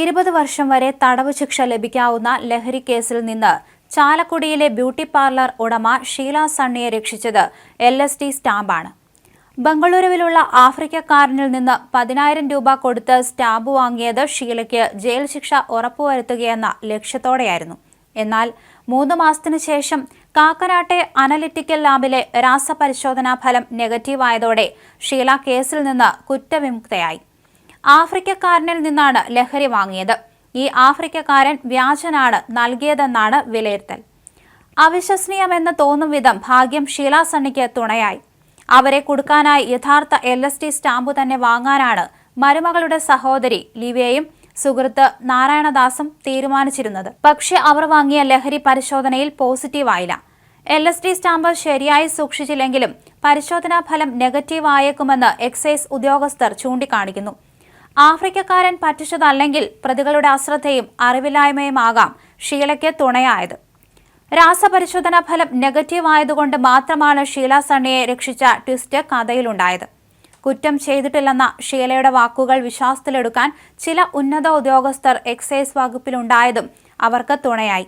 ഇരുപത് വർഷം വരെ തടവ് ശിക്ഷ ലഭിക്കാവുന്ന ലഹരി കേസിൽ നിന്ന് ചാലക്കുടിയിലെ ബ്യൂട്ടി പാർലർ ഉടമ ഷീല സണ്ണിയെ രക്ഷിച്ചത് എൽ എസ് ടി സ്റ്റാമ്പാണ്. ബംഗളൂരുവിലുള്ള ആഫ്രിക്കക്കാരനിൽ നിന്ന് പതിനായിരം രൂപ കൊടുത്ത് സ്റ്റാമ്പ് വാങ്ങിയത് ഷീലയ്ക്ക് ജയിൽ ശിക്ഷ ഉറപ്പുവരുത്തുകയെന്ന ലക്ഷ്യത്തോടെയായിരുന്നു. എന്നാൽ മൂന്ന് മാസത്തിനു ശേഷം കാക്കനാട്ടെ അനലിറ്റിക്കൽ ലാബിലെ രാസപരിശോധനാ ഫലം നെഗറ്റീവായതോടെ ഷീല കേസിൽ നിന്ന് കുറ്റവിമുക്തയായി. ആഫ്രിക്കക്കാരനിൽ നിന്നാണ് ലഹരി വാങ്ങിയത്. ഈ ആഫ്രിക്കക്കാരൻ വ്യാജനാണ് നൽകിയതെന്നാണ് വിലയിരുത്തൽ. അവിശ്വസനീയമെന്ന് തോന്നും വിധം ഭാഗ്യം ഷീല സണ്ണിക്ക് തുണയായി. അവരെ കൊടുക്കാനായി യഥാർത്ഥ എൽ എസ് ടി സ്റ്റാമ്പ് തന്നെ വാങ്ങാനാണ് മരുമകളുടെ സഹോദരി ലിവിയയും സുഹൃത്ത് നാരായണദാസും തീരുമാനിച്ചിരുന്നത്. പക്ഷേ അവർ വാങ്ങിയ ലഹരി പരിശോധനയിൽ പോസിറ്റീവായില്ല. എൽ എസ് ടി സ്റ്റാമ്പ് ശരിയായി സൂക്ഷിച്ചില്ലെങ്കിലും പരിശോധനാ ഫലം നെഗറ്റീവ് ആയേക്കുമെന്ന് എക്സൈസ് ഉദ്യോഗസ്ഥർ ചൂണ്ടിക്കാണിക്കുന്നു. ആഫ്രിക്കക്കാരൻ പറ്റിച്ചതല്ലെങ്കിൽ പ്രതികളുടെ അശ്രദ്ധയും അറിവില്ലായ്മയുമാകാം ഷീലയ്ക്ക് തുണയായത്. രാസപരിശോധനാ ഫലം നെഗറ്റീവ് ആയതുകൊണ്ട് മാത്രമാണ് ഷീല സണ്ണിയെ രക്ഷിച്ച ട്വിസ്റ്റ് കഥയിലുണ്ടായത്. കുറ്റം ചെയ്തിട്ടില്ലെന്ന ഷീലയുടെ വാക്കുകൾ വിശ്വാസത്തിലെടുക്കാൻ ചില ഉന്നത ഉദ്യോഗസ്ഥർ എക്സൈസ് വകുപ്പിലുണ്ടായതും അവർക്ക് തുണയായി.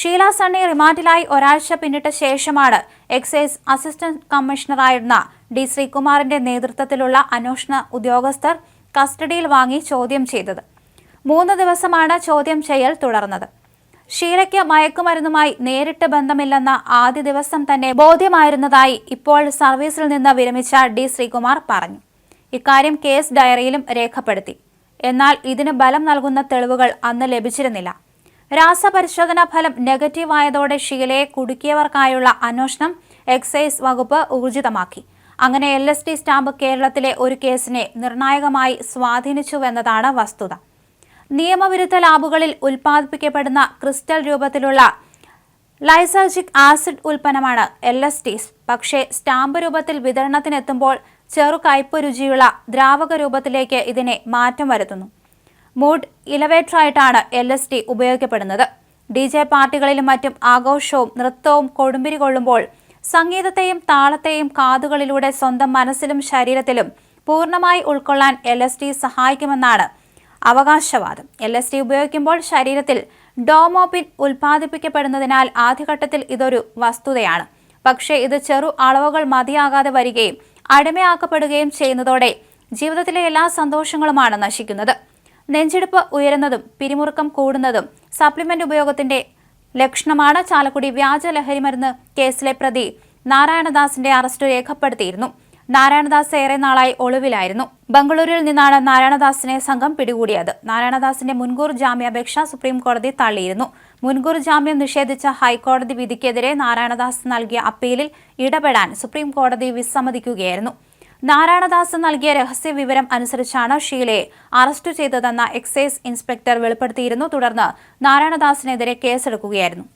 ഷീല സണ്ണി റിമാൻഡിലായി ഒരാഴ്ച പിന്നിട്ട ശേഷമാണ് എക്സൈസ് അസിസ്റ്റന്റ് കമ്മീഷണറായിരുന്ന ഡി ശ്രീകുമാറിന്റെ നേതൃത്വത്തിലുള്ള അന്വേഷണ ഉദ്യോഗസ്ഥർ കസ്റ്റഡിയിൽ വാങ്ങി ചോദ്യം ചെയ്തത്. മൂന്ന് ദിവസമാണ് ചോദ്യം ചെയ്യൽ തുടർന്നത്. ഷീലയ്ക്ക് മയക്കുമരുന്നുമായി നേരിട്ട് ബന്ധമില്ലെന്ന ആദ്യ ദിവസം തന്നെ ബോധ്യമായിരുന്നതായി ഇപ്പോൾ സർവീസിൽ നിന്ന് വിരമിച്ച ഡി ശ്രീകുമാർ പറഞ്ഞു. ഇക്കാര്യം കേസ് ഡയറിയിലും രേഖപ്പെടുത്തി. എന്നാൽ ഇതിന് ബലം നൽകുന്ന തെളിവുകൾ അന്ന് ലഭിച്ചിരുന്നില്ല. രാസപരിശോധനാ ഫലം നെഗറ്റീവായതോടെ ഷീലയെ കുടുക്കിയവർക്കായുള്ള അന്വേഷണം എക്സൈസ് വകുപ്പ് ഊർജിതമാക്കി. അങ്ങനെ എൽ എസ് ടി സ്റ്റാമ്പ് കേരളത്തിലെ ഒരു കേസിനെ നിർണായകമായി സ്വാധീനിച്ചുവെന്നതാണ് വസ്തുത. നിയമവിരുദ്ധ ലാബുകളിൽ ഉൽപ്പാദിപ്പിക്കപ്പെടുന്ന ക്രിസ്റ്റൽ രൂപത്തിലുള്ള ലൈസർജിക് ആസിഡ് ഉൽപ്പന്നമാണ് എൽ എസ് ടി. പക്ഷേ സ്റ്റാമ്പ് രൂപത്തിൽ വിതരണത്തിനെത്തുമ്പോൾ ചെറു കയ്പ് രുചിയുള്ള ദ്രാവക രൂപത്തിലേക്ക് ഇതിനെ മാറ്റം വരുത്തുന്നു. മൂഡ് ഇലവേറ്ററായിട്ടാണ് എൽ എസ് ടി ഉപയോഗിക്കപ്പെടുന്നത്. ഡി ജെ പാർട്ടികളിലും മറ്റും ആഘോഷവും നൃത്തവും കൊടുമ്പിരി കൊള്ളുമ്പോൾ സംഗീതത്തെയും താളത്തെയും കാതുകളിലൂടെ സ്വന്തം മനസ്സിലും ശരീരത്തിലും പൂർണമായി ഉൾക്കൊള്ളാൻ എൽ എസ് ടി സഹായിക്കുമെന്നാണ് അവകാശവാദം. എൽ എസ് ടി ഉപയോഗിക്കുമ്പോൾ ശരീരത്തിൽ ഡോമോപിൻ ഉൽപ്പാദിപ്പിക്കപ്പെടുന്നതിനാൽ ആദ്യഘട്ടത്തിൽ ഇതൊരു വസ്തുതയാണ്. പക്ഷേ ഇത് ചെറു അളവുകൾ മതിയാകാതെ വരികയും അടിമയാക്കപ്പെടുകയും ചെയ്യുന്നതോടെ ജീവിതത്തിലെ എല്ലാ സന്തോഷങ്ങളുമാണ് നശിക്കുന്നത്. നെഞ്ചെടുപ്പ് ഉയരുന്നതും പിരിമുറുക്കം കൂടുന്നതും സപ്ലിമെന്റ് ഉപയോഗത്തിന്റെ ലക്ഷണമാണ് ചാലക്കുടി വ്യാജ ലഹരിമരുന്ന് കേസിലെ പ്രതി നാരായണദാസിന്റെ അറസ്റ്റ് രേഖപ്പെടുത്തിയിരുന്നു. നാരായണദാസ് ഏറെ നാളായി ഒളിവിലായിരുന്നു. ബംഗളൂരുവിൽ നിന്നാണ് നാരായണദാസിനെ സംഘം പിടികൂടിയത്. നാരായണദാസിന്റെ മുൻകൂർ ജാമ്യാപേക്ഷ സുപ്രീം കോടതി തള്ളിയിരുന്നു. മുൻകൂർ ജാമ്യം നിഷേധിച്ച ഹൈക്കോടതി വിധിക്കെതിരെ നാരായണദാസ് നൽകിയ അപ്പീലിൽ ഇടപെടാൻ സുപ്രീം കോടതി വിസമ്മതിക്കുകയായിരുന്നു. നാരായണദാസ് നൽകിയ രഹസ്യ വിവരം അനുസരിച്ചാണ് ഷീലയെ അറസ്റ്റ് ചെയ്തതെന്ന എക്സൈസ് ഇൻസ്പെക്ടർ വെളിപ്പെടുത്തിയിരുന്നു. തുടർന്ന് നാരായണദാസിനെതിരെ കേസെടുക്കുകയായിരുന്നു.